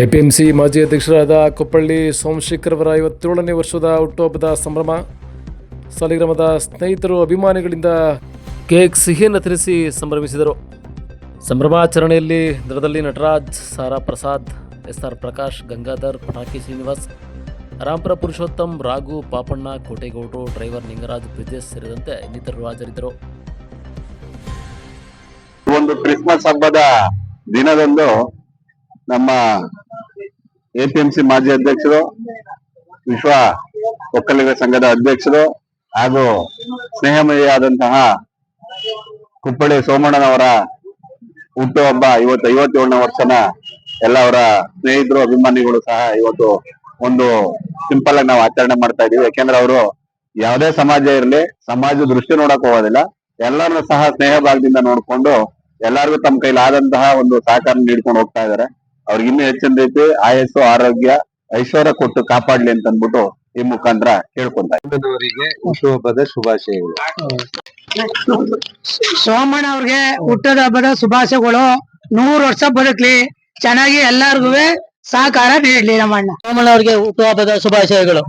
APMC ಮಾಜಿ ಅಧ್ಯಕ್ಷರಾದ ಕೊಪ್ಪಳ್ಳಿ ಸೋಮಶೇಖರ್ ಅವರ ಐವತ್ತೇಳನೇ ವರ್ಷದ ಹುಟ್ಟುಹಬ್ಬದ ಸಂಭ್ರಮ. ಸಾಲಿಗ್ರಾಮದ ಸ್ನೇಹಿತರು ಅಭಿಮಾನಿಗಳಿಂದ ಕೇಕ್ ಸಿಹಿಯನ್ನು ತರಿಸಿ ಸಂಭ್ರಮಿಸಿದರು. ಸಂಭ್ರಮಾಚರಣೆಯಲ್ಲಿ ದರದಲ್ಲಿ ನಟರಾಜ್, ಸಾರಾ ಪ್ರಸಾದ್ ಎಸ್ ಆರ್ ಪ್ರಕಾಶ್, ಗಂಗಾಧರ್, ಪಟಾಕಿ ಶ್ರೀನಿವಾಸ್, ರಾಮ್ಪುರ ಪುರುಷೋತ್ತಮ್, ರಾಘು, ಪಾಪಣ್ಣ, ಕೋಟೆಗೌಡರು, ಡ್ರೈವರ್ ನಿಂಗರಾಜ್, ಬ್ರಿಜೇಶ್ ಸೇರಿದಂತೆ ಇನ್ನಿತರರು ಹಾಜರಿದ್ದರು. ಒಂದು ಕ್ರಿಸ್ಮಸ್ ಹಬ್ಬದ ದಿನದಂದು ನಮ್ಮ ಎಪಿಎಂಸಿ ಮಾಜಿ ಅಧ್ಯಕ್ಷರು, ವಿಶ್ವ ಒಕ್ಕಲಿಗ ಸಂಘದ ಅಧ್ಯಕ್ಷರು ಹಾಗೂ ಸ್ನೇಹಮಯಿಯಾದಂತಹ ಕುಪ್ಪಳ್ಳಿ ಸೋಮಣ್ಣನವರ ಹುಟ್ಟುಹಬ್ಬ ಇವತ್ತು ಐವತ್ತೇಳನೇ ವರ್ಷನ ಎಲ್ಲ ಅವರ ಸ್ನೇಹಿತರು, ಅಭಿಮಾನಿಗಳು ಸಹ ಇವತ್ತು ಒಂದು ಸಿಂಪಲ್ ಆಗಿ ನಾವು ಆಚರಣೆ ಮಾಡ್ತಾ ಇದೀವಿ ಯಾಕೆಂದ್ರೆ ಅವರು ಯಾವುದೇ ಸಮಾಜ ಇರಲಿ, ಸಮಾಜ ದೃಷ್ಟಿ ನೋಡಕ್ ಹೋಗೋದಿಲ್ಲ. ಎಲ್ಲರನ್ನೂ ಸಹ ಸ್ನೇಹ ಭಾಗದಿಂದ ನೋಡ್ಕೊಂಡು ಎಲ್ಲರಿಗೂ ತಮ್ಮ ಕೈಲಾದಂತಹ ಒಂದು ಸಹಕಾರ ನೀಡ್ಕೊಂಡು ಹೋಗ್ತಾ ಇದಾರೆ ಅವ್ರಿಗೆ ಇನ್ನೂ ಹೆಚ್ಚಿನ ರೀತಿ ಆಯಸ್ಸು ಆರೋಗ್ಯ ಐಶ್ವರ್ಯ ಕೊಟ್ಟು ಕಾಪಾಡ್ಲಿ ಅಂತ ಅಂದ್ಬಿಟ್ಟು ಈ ಮುಖಾಂತರ ಕೇಳ್ಕೊಂತ. ಅವರಿಗೆ ಹುಟ್ಟುಹಬ್ಬದ ಶುಭಾಶಯಗಳು. ಸೋಮಣ್ಣ ಅವ್ರಿಗೆ ಹುಟ್ಟದ ಹಬ್ಬದ ಶುಭಾಶಯಗಳು. ನೂರ್ ವರ್ಷ ಬದುಕ್ಲಿ. ಚೆನ್ನಾಗಿ ಎಲ್ಲಾರ್ಗು ಸಹಕಾರ ನೀಡ್ಲಿ ನಮ್ಮಣ್ಣ. ಸೋಮಣ್ಣ ಅವ್ರಿಗೆ ಹುಟ್ಟುಹಬ್ಬದ ಶುಭಾಶಯಗಳು.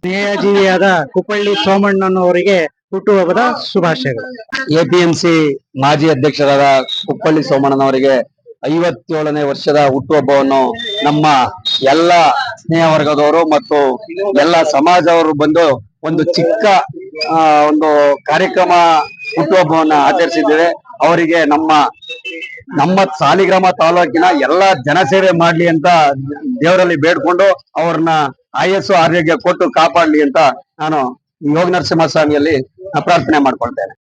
ಸ್ನೇಹಜೀವಿಯಾದ ಕುಪ್ಪಳ್ಳಿ ಸೋಮಣ್ಣನವರಿಗೆ ಹುಟ್ಟುಹಬ್ಬದ ಶುಭಾಶಯಗಳು. ಎಪಿಎಂಸಿ ಮಾಜಿ ಅಧ್ಯಕ್ಷರಾದ ಕುಪ್ಪಳ್ಳಿ ಸೋಮಣ್ಣನವರಿಗೆ ಐವತ್ತೇಳನೇ ವರ್ಷದ ಹುಟ್ಟುಹಬ್ಬವನ್ನು ನಮ್ಮ ಎಲ್ಲ ಸ್ನೇಹ ವರ್ಗದವರು ಮತ್ತು ಎಲ್ಲ ಸಮಾಜವರು ಬಂದು ಒಂದು ಚಿಕ್ಕ ಒಂದು ಕಾರ್ಯಕ್ರಮ ಹುಟ್ಟುಹಬ್ಬವನ್ನ ಆಚರಿಸಿದ್ದೇವೆ. ಅವರಿಗೆ ನಮ್ಮ ನಮ್ಮ ಸಾಲಿಗ್ರಾಮ ತಾಲೂಕಿನ ಎಲ್ಲಾ ಜನಸೇವೆ ಮಾಡ್ಲಿ ಅಂತ ದೇವರಲ್ಲಿ ಬೇಡ್ಕೊಂಡು ಅವ್ರನ್ನ ಆಯಸ್ಸು, ಆರೋಗ್ಯ ಕೊಟ್ಟು ಕಾಪಾಡ್ಲಿ ಅಂತ ನಾನು ಯೋಗ ನರಸಿಂಹ ಸ್ವಾಮಿಯಲ್ಲಿ ಪ್ರಾರ್ಥನೆ ಮಾಡ್ಕೊಳ್ತೇನೆ.